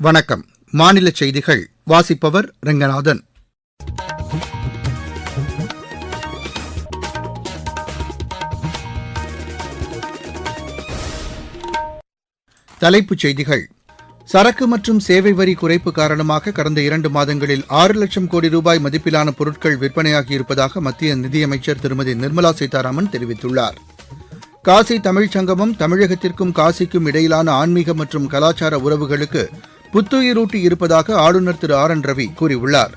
வணக்கம். மாநில செய்திகள். வாசிப்பவர் ரெங்கநாதன். தலைப்புச் செய்திகள். சரக்கு மற்றும் சேவை வரி குறைப்பு காரணமாக கடந்த இரண்டு மாதங்களில் ஆறு லட்சம் கோடி ரூபாய் மதிப்பிலான பொருட்கள் விற்பனையாகியிருப்பதாக மத்திய நிதியமைச்சர் திருமதி நிர்மலா சீதாராமன் தெரிவித்துள்ளார். காசி தமிழ்ச் சங்கமம் தமிழகத்திற்கும் காசிக்கும் இடையிலான ஆன்மீக மற்றும் கலாச்சார உறவுகளுக்கு புத்துயிரூட்டி இருப்பதாக ஆளுநர் திரு ஆர் என் ரவி கூறியுள்ளார்.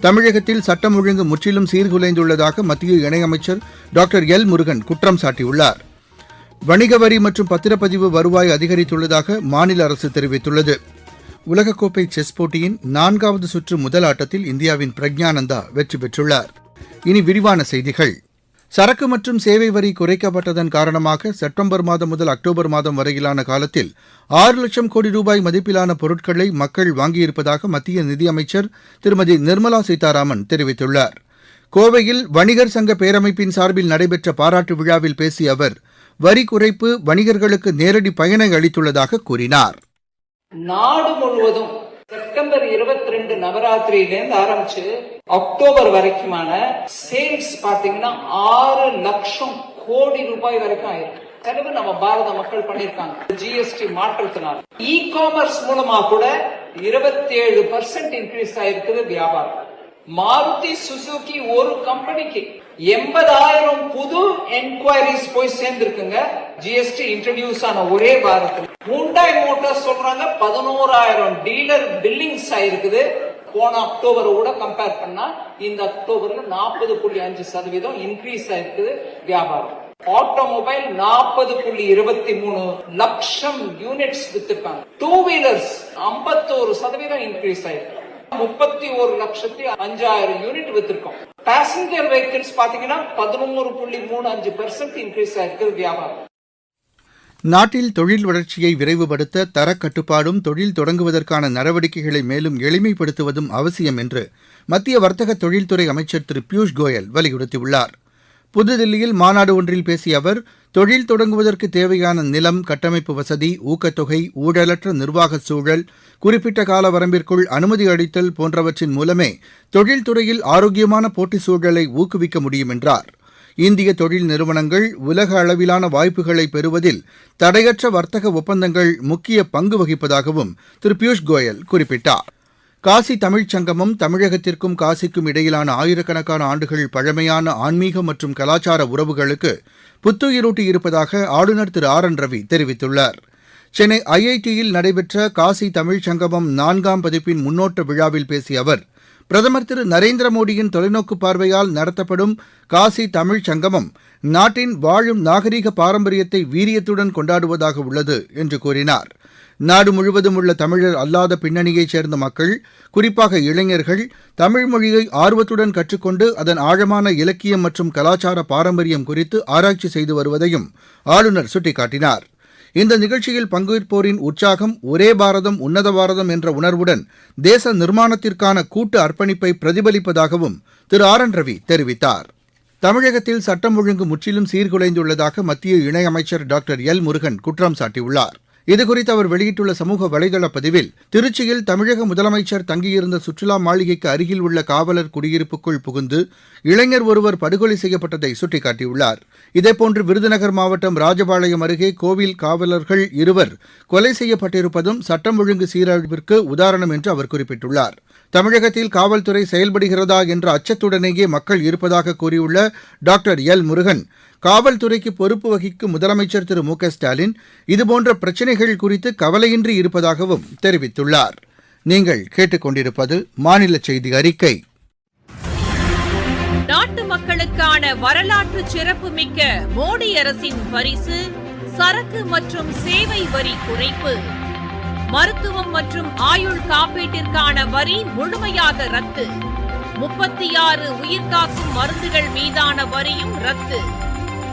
தமிழகத்தில் சட்டம் ஒழுங்கு முற்றிலும் சீர்குலைந்துள்ளதாக மத்திய இணையமைச்சர் டாக்டர் எல் முருகன் குற்றம் சாட்டியுள்ளார். வணிக வரி மற்றும் பத்திரப்பதிவு வருவாய் அதிகரித்துள்ளதாக மாநில அரசு தெரிவித்துள்ளது. உலகக்கோப்பை செஸ் போட்டியின் நான்காவது சுற்று முதல் ஆட்டத்தில் இந்தியாவின் பிரக்ஞானந்தா வெற்றி பெற்றுள்ளார். இனி விரிவான செய்திகள். சரக்கு மற்றும் சேவை வரி குறைக்கப்பட்டதன் காரணமாக செப்டம்பர் மாதம் முதல் அக்டோபர் மாதம் வரையிலான காலத்தில் ஆறு லட்சம் கோடி ரூபாய் மதிப்பிலான பொருட்களை மக்கள் வாங்கியிருப்பதாக மத்திய நிதியமைச்சர் திருமதி நிர்மலா சீதாராமன் தெரிவித்துள்ளார். கோவையில் வணிகர் சங்க பேரமைப்பின் சார்பில் நடைபெற்ற பாராட்டு விழாவில் பேசிய அவர் வரி குறைப்பு வணிகர்களுக்கு நேரடி பயனை அளித்துள்ளதாக கூறினார். நாடு முழுவதும் செப்டம்பர் 22 ரெண்டு நவராத்திரியிலேருந்து ஆரம்பிச்சு அக்டோபர் வரைக்குமான சேல்ஸ் பாத்தீங்கன்னா ஆறு லட்சம் கோடி ரூபாய் வரைக்கும் ஆயிருக்கு. செலவு நம்ம பாரத மக்கள் பண்ணிருக்காங்க ஜிஎஸ்டி மாற்றத்தினால். இ காமர்ஸ் மூலமா கூட 27% ஏழு பர்சன்ட் இன்க்ரீஸ் ஆயிருக்குது வியாபாரம். மாருதி சுசுகி ஒரு கம்பெனிக்கு எண்பதாயிரம் புது என்கொயரிஸ் போய் சேர்ந்திருக்குங்க. ஜிஎஸ்டி இன்ட்ரடியூஸ் ஆன ஒரே வாரத்தில். ஹூண்டாய் மோட்டார்ஸ் சொல்றாங்க பதினோராயிரம் டீலர் பில்லிங்ஸ் ஆயிருக்குது. போன அக்டோபரோட கம்பேர் பண்ணா இந்த அக்டோபர்ல நாற்பது புள்ளி அஞ்சு சதவீதம் இன்க்ரீஸ் ஆயிருக்குது வியாபாரம். ஆட்டோமொபைல் நாற்பது புள்ளி இருபத்தி மூணு லட்சம் யூனிட்ஸ் வித்திருக்காங்க. டூ வீலர்ஸ் ஐம்பத்தோரு சதவீதம் இன்க்ரீஸ் ஆயிருக்கு. முப்பத்தி ஒரு லட்சத்தி அஞ்சாயிரம் யூனிட் வித்திருக்கோம். பேசஞ்சர் வெஹிக்கிள்ஸ் பாத்தீங்கன்னா பதினொன்று புள்ளி மூணு அஞ்சு பெர்சன்ட் இன்க்ரீஸ் ஆயிருக்கு வியாபாரம். நாட்டில் தொழில் வளர்ச்சியை விரைவுபடுத்த தரக் கட்டுப்பாடும் தொழில் தொடங்குவதற்கான நடவடிக்கைகளை மேலும் எளிமைப்படுத்துவதும் அவசியம் என்று மத்திய வர்த்தக தொழில்துறை அமைச்சர் திரு பியூஷ் கோயல் வலியுறுத்தியுள்ளார். புதுதில்லியில் மாநாடு ஒன்றில் பேசிய அவர் தொழில் தொடங்குவதற்கு தேவையான நிலம் கட்டமைப்பு வசதி ஊக்கத்தொகை ஊழலற்ற நிர்வாக சூழல் குறிப்பிட்ட கால வரம்பிற்குள் அனுமதி அளித்தல் போன்றவற்றின் மூலமே தொழில்துறையில் ஆரோக்கியமான போட்டி சூழலை ஊக்குவிக்க முடியும் என்றார். இந்திய தொழில் நிறுவனங்கள் உலக அளவிலான வாய்ப்புகளை பெறுவதில் தடையற்ற வர்த்தக ஒப்பந்தங்கள் முக்கிய பங்கு வகிப்பதாகவும் திரு பியூஷ் கோயல் குறிப்பிட்டார். காசி தமிழ்ச் சங்கமம் தமிழகத்திற்கும் காசிக்கும் இடையிலான ஆயிரக்கணக்கான ஆண்டுகள் பழமையான ஆன்மீக மற்றும் கலாச்சார உறவுகளுக்கு புத்துயிரூட்டி இருப்பதாக ஆளுநர் திரு ஆர் என் ரவி தெரிவித்துள்ளார். சென்னை ஐஐடியில் நடைபெற்ற காசி தமிழ்ச் சங்கமம் நான்காம் பதிப்பின் முன்னோட்ட விழாவில் பேசிய அவர் பிரதமர் திரு நரேந்திர மோடியின் தொலைநோக்கு பார்வையால் நடத்தப்படும் காசி தமிழ்ச் சங்கமம் நாட்டின் வாழும் நாகரீக பாரம்பரியத்தை வீரியத்துடன் கொண்டாடுவதாக உள்ளது என்று கூறினார். நாடு முழுவதும் உள்ள தமிழர் அல்லாத பின்னணியைச் சேர்ந்த மக்கள் குறிப்பாக இளைஞர்கள் தமிழ் மொழியை ஆர்வத்துடன் கற்றுக்கொண்டு அதன் ஆழமான இலக்கியம் மற்றும் கலாச்சார பாரம்பரியம் குறித்து ஆராய்ச்சி செய்து வருவதையும் ஆளுநர் சுட்டிக்காட்டினார். இந்த நிகழ்ச்சியில் பங்கேற்போரின் உற்சாகம் ஒரே பாரதம் உன்னத பாரதம் என்ற உணர்வுடன் தேச நிர்மாணத்திற்கான கூட்டு அர்ப்பணிப்பை பிரதிபலிப்பதாகவும் திரு ஆர் என் ரவி தெரிவித்தார். தமிழகத்தில் சட்டம் ஒழுங்கு முற்றிலும் சீர்குலைந்துள்ளதாக மத்திய இணையமைச்சர் டாக்டர் எல் முருகன் குற்றம் சாட்டியுள்ளார். இதுகுறித்து அவர் வெளியிட்டுள்ள சமூக வலைதள பதிவில் திருச்சியில் தமிழக முதலமைச்சர் தங்கியிருந்த சுற்றுலா மாளிகைக்கு அருகில் உள்ள காவலர் குடியிருப்புக்குள் புகுந்து இளைஞர் ஒருவர் படுகொலை செய்யப்பட்டதை சுட்டிக்காட்டியுள்ளார். இதேபோன்று விருதுநகர் மாவட்டம் ராஜபாளையம் அருகே கோவில் காவலர்கள் இருவர் கொலை செய்யப்பட்டிருப்பதும் சட்டம் ஒழுங்கு சீரழிவிற்கு உதாரணம் என்று அவர் குறிப்பிட்டுள்ளார். தமிழகத்தில் காவல்துறை செயல்படுகிறதா என்ற அச்சத்துடனேயே மக்கள் இருப்பதாக கூறியுள்ள டாக்டர் எல் முருகன் காவல்துறைக்கு பொறுப்பு வகிக்கும் முதலமைச்சர் திரு மு க ஸ்டாலின் இதுபோன்ற பிரச்சினைகள் குறித்து கவலையின்றி இருப்பதாகவும் தெரிவித்துள்ளார். நீங்கள் கேட்டுக்கொண்டிருப்பது மாநில செய்தி அறிக்கை. நாட்டு மக்களுக்கான வரலாற்று சிறப்புமிக்க மோடி அரசின் பரிசு சரக்கு மற்றும் சேவை வரி குறைப்பு. மருத்துவம் மற்றும் ஆயுள் காப்பீட்டிற்கான வரி முழுமையாக ரத்து. முப்பத்தி ஆறு உயிர்காக்கும் மருந்துகள் மீதான வரியும் ரத்து.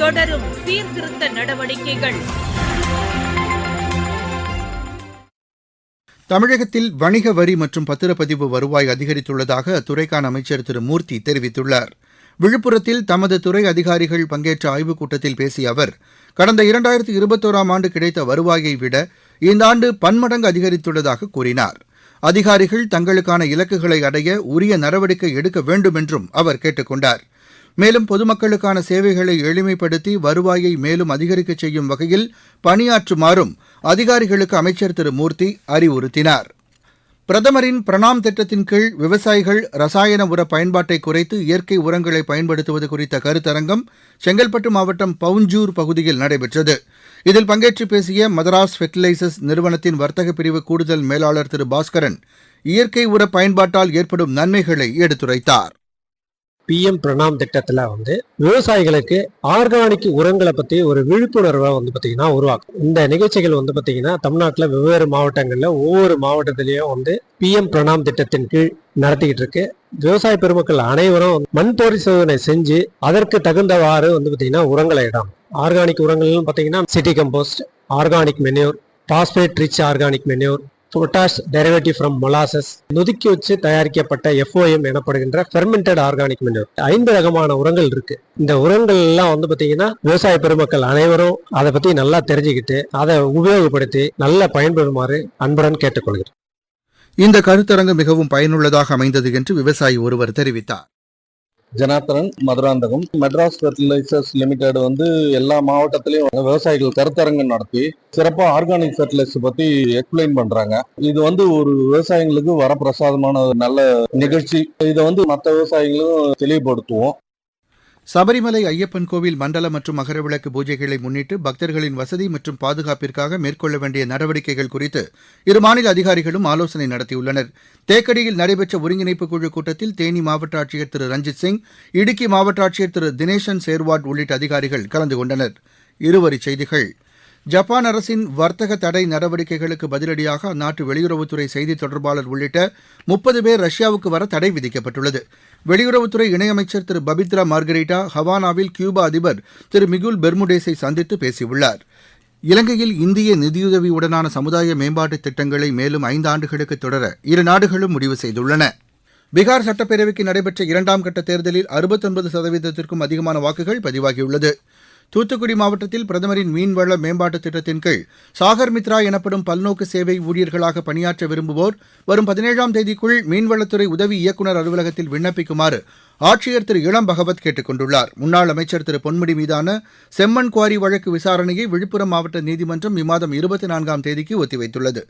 தொடரும் சீர்திருத்த நடவடிக்கைகள். தமிழகத்தில் வணிக வரி மற்றும் பத்திரப்பதிவு வருவாய் அதிகரித்துள்ளதாக அத்துறைக்கான அமைச்சர் திரு மூர்த்தி தெரிவித்துள்ளார். விழுப்புரத்தில் தமது துறை அதிகாரிகள் பங்கேற்ற ஆய்வுக் கூட்டத்தில் பேசிய அவர் கடந்த இரண்டாயிரத்தி இருபத்தோராம் ஆண்டு கிடைத்த வருவாயை விட இந்த ஆண்டு பன்மடங்கு அதிகரித்துள்ளதாக கூறினார். அதிகாரிகள் தங்களுக்கான இலக்குகளை அடைய உரிய நடவடிக்கை எடுக்க வேண்டும் என்றும் அவர் கேட்டுக் கொண்டார். மேலும் பொதுமக்களுக்கான சேவைகளை எளிமைப்படுத்தி வருவாயை மேலும் அதிகரிக்கச் செய்யும் வகையில் பணியாற்றுமாறும் அதிகாரிகளுக்கு அமைச்சர் திரு மூர்த்தி அறிவுறுத்தினார். பிரதமரின் பிரணாம் திட்டத்தின் கீழ் விவசாயிகள் ரசாயன உர பயன்பாட்டை குறைத்து இயற்கை உரங்களை பயன்படுத்துவது குறித்த கருத்தரங்கம் செங்கல்பட்டு மாவட்டம் பவுஞ்சூர் பகுதியில் நடைபெற்றது. இதில் பங்கேற்று பேசிய மதராஸ் ஃபெர்டிலைசர்ஸ் நிறுவனத்தின் வர்த்தக பிரிவு கூடுதல் மேலாளர் திரு பாஸ்கரன் இயற்கை உர பயன்பாட்டால் ஏற்படும் நன்மைகளை எடுத்துரைத்தார். பிஎம் பிரணாம் திட்டத்தில் வந்து விவசாயிகளுக்கு ஆர்கானிக் உரங்களை பற்றி ஒரு விழிப்புணர்வை வந்து பார்த்தீங்கன்னா உருவாக்கும். இந்த நிகழ்ச்சிகள் வந்து பார்த்தீங்கன்னா தமிழ்நாட்டில் வெவ்வேறு மாவட்டங்களில் ஒவ்வொரு மாவட்டத்திலையும் வந்து பிஎம் பிரணாம் திட்டத்தின் கீழ் நடத்திக்கிட்டு இருக்கு. விவசாய பெருமக்கள் அனைவரும் மண் பரிசோதனை செஞ்சு அதற்கு தகுந்தவாறு வந்து பார்த்தீங்கன்னா உரங்களை இடம். ஆர்கானிக் உரங்கள்னு பார்த்தீங்கன்னா city compost organic manure phosphate rich organic manure potash derivative from molasses நொதுக்கி வச்சு தயாரிக்கப்பட்ட எஃப்ஓஎம் எனப்படுகின்ற ஃபெர்மெண்டட் ஆர்கானிக் மென்யூர் ஐந்து ரகமான உரங்கள் இருக்கு. இந்த உரங்கள் எல்லாம் வந்து பாத்தீங்கன்னா விவசாய பெருமக்கள் அனைவரும் அதை பத்தி நல்லா தெரிஞ்சுக்கிட்டு அதை உபயோகப்படுத்தி நல்லா பயன்பெறுமாறு அன்புடன் கேட்டுக்கொள்கிறேன். இந்த கருத்தரங்கு மிகவும் பயனுள்ளதாக அமைந்தது என்று விவசாயி ஒருவர் தெரிவித்தார். ஜனார்த்தனன் மதுராந்தகம். மெட்ராஸ் ஃபெர்டிலைசர்ஸ் லிமிடெட் வந்து எல்லா மாவட்டத்திலையும் விவசாயிகள் கருத்தரங்கம் நடத்தி சிறப்பாக ஆர்கானிக் ஃபெர்டிலைசர் பத்தி எக்ஸ்பிளைன் பண்றாங்க. இது வந்து ஒரு விவசாயிகளுக்கு வரப்பிரசாதமான ஒரு நல்ல நிகழ்ச்சி. இதை வந்து மற்ற விவசாயிகளும் தெளிவுபடுத்துவோம். சபரிமலை ஐயப்பன் கோவில் மண்டல மற்றும் மகரவிளக்கு பூஜைகளை முன்னிட்டு பக்தர்களின் வசதி மற்றும் பாதுகாப்பிற்காக மேற்கொள்ள வேண்டிய நடவடிக்கைகள் குறித்து இரு மாநில அதிகாரிகளும் ஆலோசனை நடத்தியுள்ளனர். தேக்கடியில் நடைபெற்ற ஒருங்கிணைப்பு குழு கூட்டத்தில் தேனி மாவட்ட ஆட்சியர் திரு ரஞ்சித் சிங் இடுக்கி மாவட்ட ஆட்சியர் திரு தினேஷன் சேர்வாட் உள்ளிட்ட அதிகாரிகள் கலந்து கொண்டனர். இருவரிச் செய்திகள். ஜப்பான் அரசின் வர்த்தக தடை நடவடிக்கைகளுக்கு பதிலடியாக அந்நாட்டு வெளியுறவுத்துறை செய்தி தொடர்பாளர் உள்ளிட்ட முப்பது பேர் ரஷ்யாவுக்கு வர தடை விதிக்கப்பட்டுள்ளது. வெளியுறவுத்துறை இணையமைச்சர் திரு பபித்ரா மார்கரிட்டா ஹவானாவில் கியூபா அதிபர் திரு மிகுல் பெர்முடேஸை சந்தித்து பேசியுள்ளார். இலங்கையில் இந்திய நிதியுதவியுடனான சமுதாய மேம்பாட்டு திட்டங்களை மேலும் ஐந்து ஆண்டுகளுக்கு தொடர இரு நாடுகளும் முடிவு செய்துள்ளன. பீகார் சட்டப்பேரவைக்கு நடைபெற்ற இரண்டாம் கட்ட தேர்தலில் அறுபத்தொன்பது சதவீதத்திற்கும் அதிகமான வாக்குகள் பதிவாகியுள்ளது. தூத்துக்குடி மாவட்டத்தில் பிரதமரின் மீன்வள மேம்பாட்டுத் திட்டத்தின் கீழ் சாகர் மித்ரா எனப்படும் பல்நோக்கு சேவை ஊழியர்களாக பணியாற்ற விரும்புவோர் வரும் பதினேழாம் தேதிக்குள் மீன்வளத்துறை உதவி இயக்குநர் அலுவலகத்தில் விண்ணப்பிக்குமாறு ஆட்சியர் திரு இளம் பகவத் கேட்டுக் கொண்டுள்ளார். முன்னாள் அமைச்சர் திரு பொன்முடி மீதான செம்மண் குவாரி வழக்கு விசாரணையை விழுப்புரம் மாவட்ட நீதிமன்றம் இம்மாதம் இருபத்தி நான்காம் தேதிக்கு ஒத்திவைத்துள்ளது.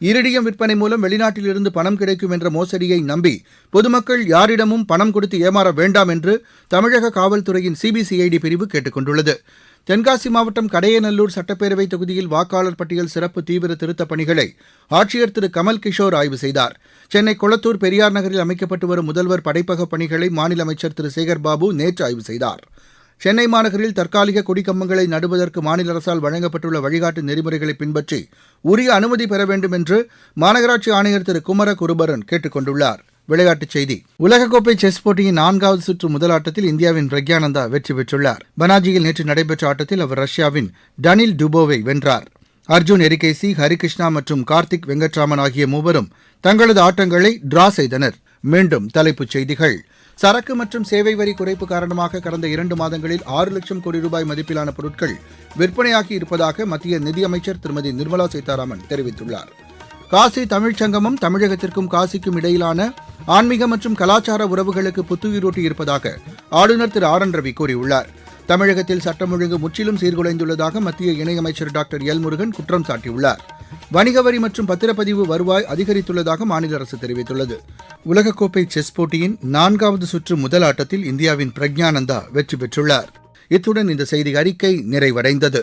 இரிடியம் விற்பனை மூலம் வெளிநாட்டிலிருந்து பணம் கிடைக்கும் என்ற மோசடியை நம்பி பொதுமக்கள் யாரிடமும் பணம் கொடுத்து ஏமாற வேண்டாம் என்று தமிழக காவல்துறையின் சிபிசிஐடி பிரிவு கேட்டுக் கொண்டுள்ளது தென்காசி மாவட்டம் கடையநல்லூர் சட்டப்பேரவை தொகுதியில் வாக்காளர் பட்டியல் சிறப்பு தீவிர திருத்தப் பணிகளை ஆட்சியர் திரு. கமல் கிஷோர் ஆய்வு செய்தார். சென்னை கொளத்தூர் பெரியார் நகரில் அமைக்கப்பட்டு வரும் முதல்வர் படைப்பக பணிகளை மாநில அமைச்சர் திரு. சேகர் பாபு நேற்று ஆய்வு செய்தார். சென்னை மாநகரில் தற்காலிக கொடிக்கம்பங்களை நடுவதற்கு மாநில அரசால் வழங்கப்பட்டுள்ள வழிகாட்டு நெறிமுறைகளை பின்பற்றி உரிய அனுமதி பெற வேண்டும் என்று மாநகராட்சி ஆணையர் திரு குமர குருபரன் கேட்டுக் கொண்டுள்ளார். விளையாட்டுச் செய்தி. உலகக்கோப்பை செஸ் போட்டியின் நான்காவது சுற்று முதல் ஆட்டத்தில் இந்தியாவின் பிரக்யானந்தா வெற்றி பெற்றுள்ளார். பனாஜியில் நேற்று நடைபெற்ற ஆட்டத்தில் அவர் ரஷ்யாவின் டனில் டுபோவை வென்றார். அர்ஜுன் எரிகேசி ஹரிகிருஷ்ணா மற்றும் கார்த்திக் வெங்கட்ராமன் ஆகிய மூவரும் தங்களது ஆட்டங்களை டிரா செய்தனர். மீண்டும் தலைப்புச் செய்திகள். சரக்கு மற்றும் சேவை வரி குறைப்பு காரணமாக கடந்த இரண்டு மாதங்களில் ஆறு லட்சம் கோடி ரூபாய் மதிப்பிலான பொருட்கள் விற்பனையாகி இருப்பதாக மத்திய நிதியமைச்சர் திருமதி நிர்மலா சீதாராமன் தெரிவித்துள்ளார். காசி தமிழ்ச்சங்கமும் தமிழகத்திற்கும் காசிக்கும் இடையிலான ஆன்மீக மற்றும் கலாச்சார உறவுகளுக்கு புத்துயிரூட்டி இருப்பதாக ஆளுநர் திரு ஆர் என் ரவி கூறியுள்ளார். தமிழகத்தில் சட்டம் ஒழுங்கு முற்றிலும் சீர்குலைந்துள்ளதாக மத்திய இணையமைச்சர் டாக்டர் எல் முருகன் குற்றம் சாட்டியுள்ளார். வணிக வரி மற்றும் பத்திரப்பதிவு வருவாய் அதிகரித்துள்ளதாக மாநில அரசு தெரிவித்துள்ளது. உலகக்கோப்பை செஸ் போட்டியின் நான்காவது சுற்று முதல் ஆட்டத்தில் இந்தியாவின் பிரக்ஞானந்தா வெற்றி பெற்றுள்ளார். இத்துடன் இந்த செய்தி அறிக்கை நிறைவடைந்தது.